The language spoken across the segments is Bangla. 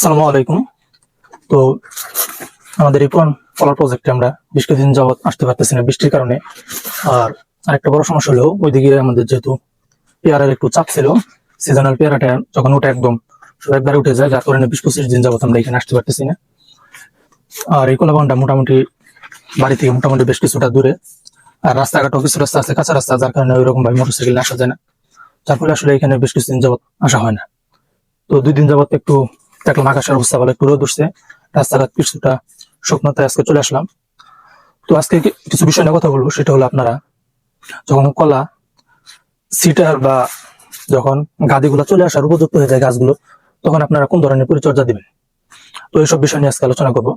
আসসালামু আলাইকুম। তো আমাদের এই পলার প্রজেক্টে আমরা বেশ কিছুদিন যাবৎ আসতে পারতেছি না বৃষ্টির কারণে। আর আরেকটা বড় সমস্যা হলো, ওইদিকে আমাদের যেহেতু পেয়ারার একটু চাপ ছিল সিজনাল পেয়ারাটা যখন ওটা একদম সব একবারে উঠে যায়, যার কারণে বিশ পঁচিশ দিন যাবৎ আমরা এখানে আসতে পারতেছি না। আর এই কলাবানটা মোটামুটি বাড়ি থেকে মোটামুটি বেশ কিছুটা দূরে। আর রাস্তাঘাট অফিস রাস্তা আছে, কাঁচা রাস্তা, যার কারণে ওই রকম ভাবে মোটরসাইকেল আসা যায় না। যার ফলে আসলে এখানে বেশ কিছুদিন যাবৎ আসা হয় না। তো দুই দিন যাবত একটু দেখলাম আকাশের অবস্থা ভালো, একটু রোদ উঠছে, রাস্তাঘাট কিছুটা শুকনোতে আজকে চলে আসলাম। তো আজকে কিছু বিষয় নিয়ে কথা বলব, সেটা হলো আপনারা যখন কলা, সিটার বা যখন গাদিগুলো চলে আসার উপযুক্ত হয়ে যায় গাছগুলো, তখন আপনারা কোন ধরনের পরিচর্যা দিবেন? তো এইসব বিষয় নিয়ে আজকে আলোচনা করব।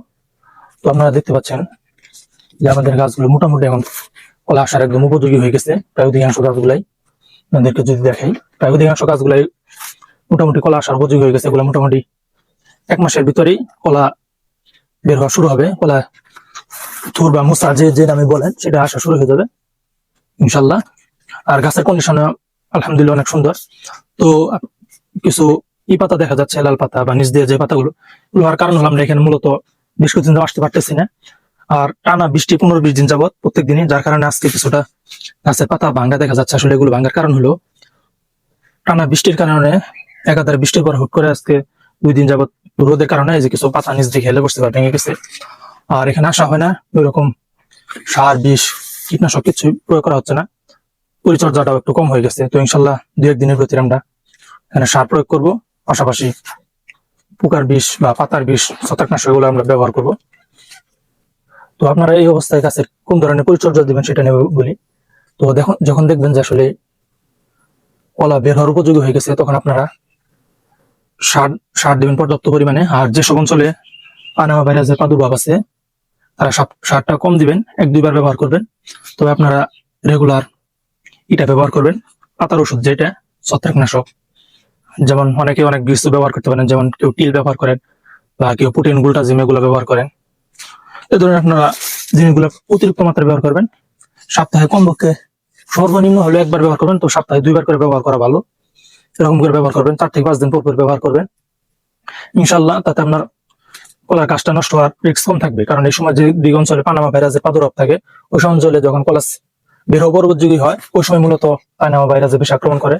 তো আপনারা দেখতে পাচ্ছেন যে আমাদের গাছগুলো মোটামুটি এখন কলা আসার একদম উপযোগী হয়ে গেছে, প্রায় অধিকাংশ গাছগুলাই। আপনাদেরকে যদি দেখাই, প্রায় অধিকাংশ গাছগুলাই মোটামুটি কলা আসার উপযোগী হয়ে গেছে, এগুলো মোটামুটি এক মাসের ভিতরেই কলা বের হওয়া শুরু হবে। কলা থুর বা মুসা যে যে নামে বলেন, সেটা আসা শুরু হয়ে যাবে ইনশাল্লাহ আর গাছের কন্ডিশন আলহামদুলিল্লাহ অনেক সুন্দর। তো কিছু ই পাতা দেখা যাচ্ছে, লাল পাতা বা নিচ দিয়ে যে পাতাগুলো হওয়ার কারণ হলো আমরা এখানে মূলত বেশ কিছুদিন আসতে পারতেছি না। আর টানা বৃষ্টি, পনেরো বিশ দিন যাবত প্রত্যেক দিনই যার কারণে আজকে কিছুটা গাছের পাতা ভাঙ্গা দেখা যাচ্ছে। আসলে এগুলো ভাঙ্গার কারণ হলো টানা বৃষ্টির কারণে, একাধারে বৃষ্টির পর হুট করে আজকে দুই দিন যাবত রোদের কারণে যে কিছু পাতা নিচ দিকে হেলে বসতে পারে, ভেঙে গেছে। আর এখানে আসা হয় না ওই রকম সার, বিষ, কীটনাশক কিছু প্রয়োগ করা হচ্ছে না। পরিচর্যাটাও একটু কম হয়ে গেছে। তো ইনশাল্লাহ দু একদিনের ভিতরে আমরা এখানে সার প্রয়োগ করব। পাশাপাশি পোকার বিষ বা পাতার বিষ, ছত্রাকনাশক এগুলো আমরা ব্যবহার করব। তো আপনারা এই অবস্থায় গাছের কোন ধরনের পরিচর্যা দিবেন সেটা নিয়ে বলি। তো দেখুন, যখন দেখবেন যে আসলে কলা বের হওয়ার উপযোগী হয়ে গেছে, তখন আপনারা সার সার দেবেন পর্যাপ্ত পরিমাণে। আর যেসব অঞ্চলে পানামা ভাইরাসের প্রাদুর্ভাব আছে, তারা সারটা কম দিবেন, এক দুইবার ব্যবহার করবেন। তবে আপনারা রেগুলার এটা ব্যবহার করবেন। পাতার ওষুধ যেটা, ছত্রাকনাশক। যেমন অনেকে অনেক বীজ ব্যবহার করতে পারেন, যেমন কেউ টিল ব্যবহার করেন বা কেউ প্রোটিন গুলটা জিম এগুলো ব্যবহার করেন। এ ধরনের আপনারা জিনিসগুলো অতিরিক্ত মাত্রায় ব্যবহার করবেন। সপ্তাহে কমপক্ষে সর্বনিম্ন হলে একবার ব্যবহার করবেন, তো সপ্তাহে দুইবার করে ব্যবহার করা ভালো। এরকম করে ব্যবহার করবেন, চার থেকে পাঁচ দিন পর পর ব্যবহার করবেন। ইনশাল্লাহ তাতে আপনার কলার গাছটা নষ্ট হওয়ার রিক্স কম থাকবে। কারণ এই সময় যে দিক অঞ্চলে পানামা ভাইরাসের প্রাদুর্ভাব থাকে, ওই সব অঞ্চলে যখন কলাস বের হওয়া পরবর্তী হয়, ওই সময় মূলত পানামা ভাইরাসে বেশি আক্রমণ করে।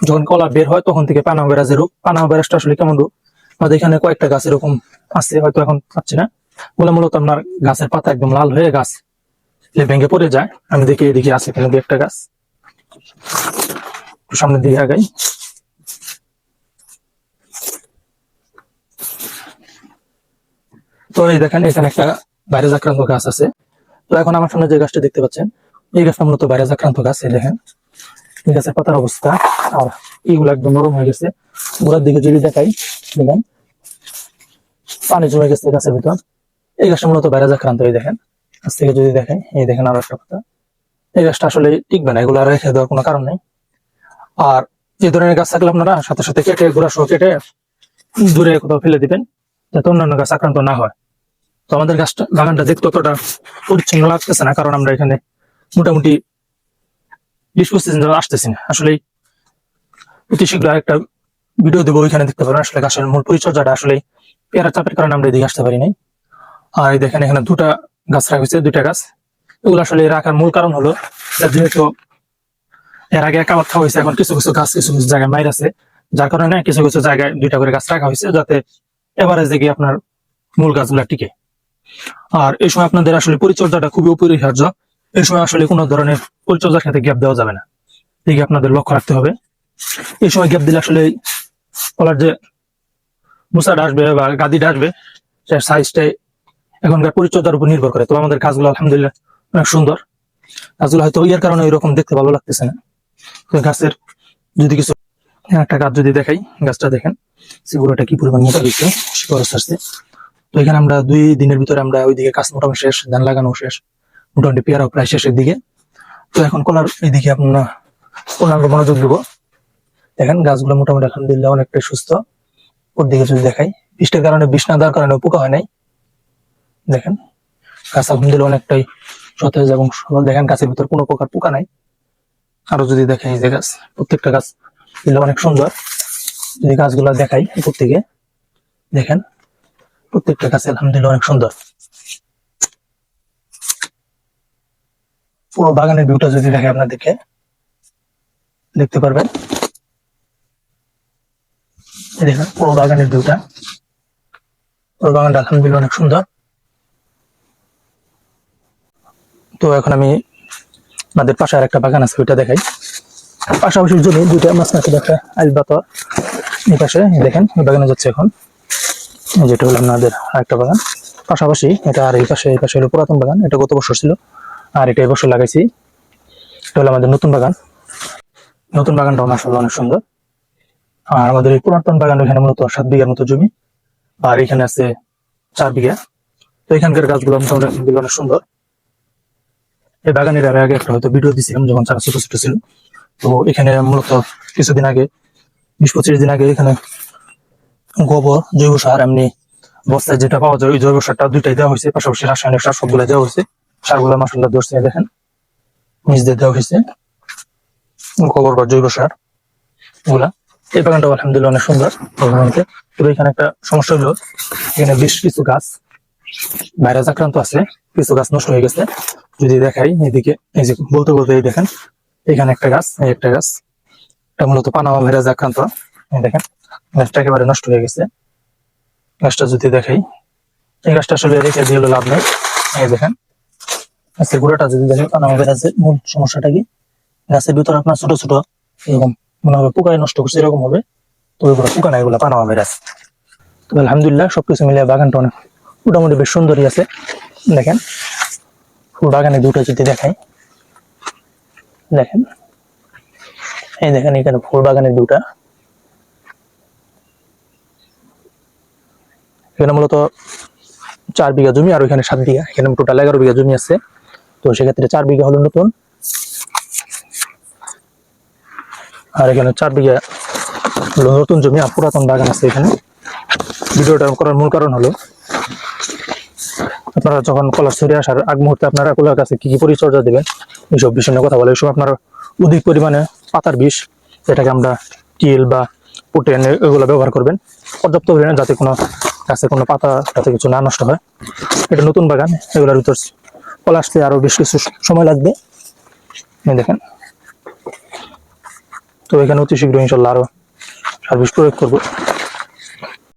যখন কলা বের হয়, তখন থেকে পানামা ভাইরাসের রোগ পানামা ভাইরাসটা আসলে কেমন রোগ? আমাদের এখানে কয়েকটা গাছ এরকম আছে, হয়তো এখন পাচ্ছি না। ওগুলো মূলত আপনার গাছের পাতা একদম লাল হয়ে গাছ ভেঙে পড়ে যায়। আমি দেখি এদিকে আছে এখানে দু একটা গাছ। সামনের দিকে আগাই। তো এই দেখেন, এখানে একটা ভাইরাস আক্রান্ত গাছ আছে। তো এখন আমার সামনে যে গাছটা দেখতে পাচ্ছেন, এই গাছটা মূলত ভাইরাস আক্রান্ত গাছ, এই দেখেন। এই গাছের পাতার অবস্থা, আর এইগুলো একদম নরম হয়ে গেছে। গোড়ার দিকে যদি দেখাই, দেখেন, পানি জমে গেছে গাছের ভিতর। এই গাছটা মূলত ভাইরাস আক্রান্ত, এই দেখেন। গাছ থেকে যদি দেখাই, এই দেখেন আরও একটা পাতা। এই গাছটা আসলে টিকবে না, এগুলো আর রেখে দেওয়ার কোনো কারণ নেই। আর যে ধরনের গাছ থাকলে আপনারা সাথে সাথে কেটে, গোড়া সহ কেটে দূরে কোথাও ফেলে দিবেন, যাতে অন্যান্য গাছ আক্রান্ত না হয়। তো আমাদের গাছটা, বাগানটা দেখতে অতটা পরিচ্ছন্ন লাগতেছে না, কারণ আমরা এখানে মোটামুটি বিশ পঁচিশ দিন আসতেছি না। আসলে অতি শীঘ্র একটা ভিডিও দেবো ওইখানে দেখতে পারেন আসলে গাছের মূল পরিচর্যাটা আসলে পেয়ারা চাপের কারণে আমরা এদিকে আসতে পারি নাই। আর এই দেখেন এখানে দুটা গাছ রাখা হয়েছে, দুইটা গাছ। এগুলো আসলে রাখার মূল কারণ হলো যেহেতু এর আগে একাবাদ খাওয়া হয়েছে, এখন কিছু কিছু গাছ কিছু কিছু জায়গায় মাইর আছে। যার কারণে কিছু কিছু জায়গায় দুইটা করে গাছ রাখা হয়েছে যাতে এভারেজ দিকে আপনার মূল গাছগুলা টিকে। আর এই সময় আপনাদের আসলে পরিচর্যাটা খুবই অপরিহার্য। এই সময় আসলে কোনো ধরনের পরিচর্যার সাথে গ্যাপ দেওয়া যাবে না। দিকে আপনাদের লক্ষ্য রাখতে হবে। এই সময় গ্যাপ দিলে আসলে কলার যে মুসাটা আসবে বা গাদিটা আসবে সে সাইজটাই এখনকার পরিচর্যার উপর নির্ভর করে। তো আমাদের গাছগুলো আলহামদুলিল্লাহ অনেক সুন্দর। গাছগুলো হয়তো ইয়ার কারণে এরকম দেখতে ভালো লাগতেছে না। গাছের যদি কিছু হ্যাঁ, একটা গাছ যদি দেখাই গাছটা দেখেন সেগুলোটা কি পরিমাণ মোটা দিচ্ছে আসছে। তো এখানে আমরা দুই দিনের ভিতরে আমরা ওইদিকে কাজ মোটামুটি শেষ ধান লাগানো শেষ মোটামুটি পেয়ারাও প্রায় শেষের দিকে। তো এখন কলার এইদিকে আপনার পূর্ণাঙ্গ মনোযোগ দেবো। দেখেন গাছগুলো মোটামুটি আলহামদুলিল্লাহ অনেকটাই সুস্থ। ওর দিকে যদি দেখাই বৃষ্টির কারণে বিষ না দেওয়ার কারণে পোকা হয় নাই। দেখেন গাছ আলহামদুলিল্লাহ অনেকটাই সতেজ এবং দেখেন গাছের ভিতর কোনো প্রকার পোকা নাই। আরও যদি দেখাই যে গাছ, প্রত্যেকটা গাছ এগুলো অনেক সুন্দর। যদি গাছগুলো দেখাই উপর থেকে, দেখেন, প্রত্যেকটা গাছ আলহামদুলিল্লাহ অনেক সুন্দর। পুরো বাগানের ভিউটা যদি দেখে আপনাদেরকে, দেখতে পারবেন। দেখেন, পুরো বাগানের ভিউটা পুরো বাগানটা আলহামদুলিল্লাহ অনেক সুন্দর। তো এখন আমি আমাদের পাশে আর একটা বাগান আছে, ওইটা দেখাই। পাশাপাশি জমি দুইটা মাঝখানে একটা আইল বাতা এই পাশে দেখেন বাগানে যাচ্ছে এখন। যেটা হলো আপনাদের আরেকটা বাগান। পাশাপাশি এটা আর এই পাশে এই পাশে হলো পুরাতন বাগান, এটা গত বছর ছিল। আর এটা এবছর লাগাইছি। এটা হলো আমাদের নতুন বাগান। নতুন বাগানটাও মাসাল্লাহ অনেক সুন্দর। আর আমাদের এই পুরাতন বাগান এখানে মূলত সাত বিঘার মতো জমি। আর এখানে আছে চার বিঘা। তো এখানকার গাছগুলো মোটামুটি অনেক সুন্দর। এই বাগানের আর আগে একটা হয়তো ভিডিও দিছিলাম যখন চারা ছোট ছোট ছিল। তো এখানে মূলত কিছুদিন আগে, বিশ পঁচিশ দিন আগে এখানে গোবর, জৈব সার, এমনি বস্তায় যেটা পাওয়া যায়, ওই জৈব সারটা দুইটাই দেওয়া হয়েছে। পাশাপাশি রাসায়নিক সার সবগুলো দেওয়া হয়েছে। সারগুলো মাসাল্লাহ ধরছে দেখেন। নিচ দিয়ে দেওয়া হয়েছে গোবর বা জৈব সার। ওগুলা এই বাগানটা আলহামদুলিল্লাহ অনেক সুন্দর তবে এখানে একটা সমস্যা হলো, এখানে বেশ কিছু গাছ ভাইরাস আক্রান্ত আছে, কিছু গাছ নষ্ট হয়ে গেছে। যদি দেখাই এদিকে, এই যে বলতে বলতে এই দেখেন, এখানে একটা গাছ, এই একটা গাছ। এটা মূলত পানামা ভাইরাস আক্রান্ত। দেখেন, গাছটা একেবারে নষ্ট হয়ে গেছে। গাছটা যদি দেখাই, এই গাছটা আসলে রেখে দিয়ে লাভ নেই। এই দেখেন, গাছের গোড়াটা যদি দেখেন পানামা ভাইরাসের মূল সমস্যাটা কি? গাছের ভিতরে আপনার ছোট ছোট এরকম, মনে হবে পোকায় নষ্ট করছে, এরকম হবে। তো এগুলো পোকা না, এগুলো পানামা ভাইরাস। তো আলহামদুলিল্লাহ, সবকিছু মিলিয়ে বাগানটা অনেক মোটামুটি বেশ সুন্দরই আছে। দেখেন, ফুল বাগানে দুটো যদি দেখাই। দেখেন, এই দেখেন এখানে ফুল বাগানের দুটা। এখানে মূলত চার বিঘা জমি আর ওইখানে সাত বিঘা। এখানে টোটাল এগারো বিঘা জমি আছে। তো সেক্ষেত্রে চার বিঘা হলো নতুন। আর এখানে চার বিঘা হলো নতুন জমি আর পুরাতন বাগান আছে এখানে। ভিডিওটা করার মূল কারণ হলো আপনারা যখন কলার ছড়িয়ে আসার আগ মুহূর্তে আপনারা কলার কাছে কি কি পরিচর্যা দেবেন, এইসব বিষয় নিয়ে কথা বলে, এইসব আপনার অধিক পরিমাণে পাতার বিষ এটাকে আমরা টিল বা প্রোটিন এগুলো ব্যবহার করবেন, পর্যাপ্ত পরিমাণে যাতে কোনো গাছে কোনো পাতা, যাতে কিছু না নষ্ট হয়। এটা নতুন বাগান, এগুলোর ভিতর কলা আসতে আরও বেশ কিছু সময় লাগবে। দেখেন। তো এখানে অতি শীঘ্র ইনশাল্লাহ আরও সার্ভিস প্রয়োগ করব।